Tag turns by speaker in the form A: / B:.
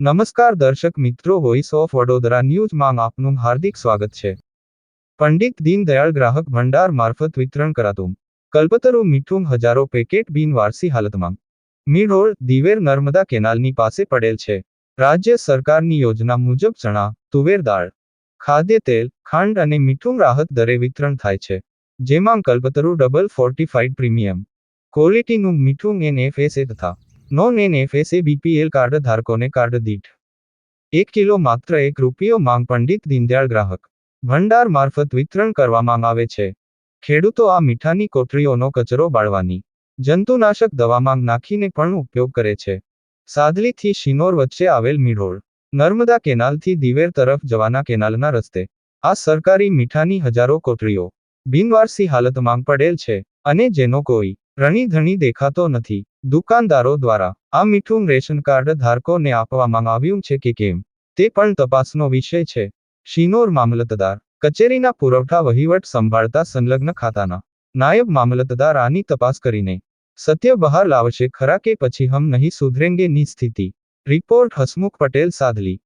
A: નમસ્કાર દર્શક મિત્રો વોઇસ ઓફ વડોદરા ન્યૂઝમાં આપનું હાર્દિક સ્વાગત છે. પંડિત દીનદયાળ ગ્રાહક ભંડાર મારફત વિતરણ કરાતું. કલ્પતરુ મીઠું હજારો પેકેટ બિનવારસી હાલતમાં. મીઢોળ દિવેર નર્મદા કેનાલની પાસે પડેલ છે. રાજ્ય સરકારની યોજના મુજબ ચણા, તુવેર દાળ, ખાદ્ય તેલ, ખાંડ અને મીઠું રાહત દરે વિતરણ થાય છે. જેમાં કલ્પતરુ ડબલ ફોર્ટિફાઇડ પ્રીમિયમ. ક્વોલિટીનું મીઠું એનએફએસએ તથા નોન એનએફએસએ બીપીએલ કાર્ડ ધારકોને કાર્ડ દીઠ એક કિલો માત્ર એક રૂપિયો માંગ પંડિત દીનદયાળ ગ્રાહક. ભંડાર મારફત વિતરણ કરવામાં આવે છે. ખેડૂતો આ મીઠાની કોટરીઓનો કચરો બાળવાની જંતુનાશક દવામાં નાખીને પણ ઉપયોગ કરે છે. સાદલીથી શિનોર વચ્ચે આવેલ મીઢોળ, નર્મદા કેનાલથી દિવેર તરફ જવાના કેનાલના રસ્તે. આ સરકારી મીઠાની હજારો કોટરીઓ બિનવારસી હાલતમાં પડેલ છે અને જેનો કોઈ રણી ધણી દેખાતો નથી. દુકાનદારો દ્વારા આ મીઠું રેશન કાર્ડ ધારકોને આપવામાં આવ્યું છે કે કેમ? તે પણ તપાસનો વિષય છે. શિનોર મામલતદાર, કચેરીના પુરવઠા વહીવટ સંભાળતા સંલગ્ન ખાતાના નાયબ મામલતદાર આની તપાસ કરીને સત્ય બહાર લાવશે. ખરા કે પછી હમ નહીં સુધરેંગે ની સ્થિતિ? રિપોર્ટ હસમુખ પટેલ સાદલી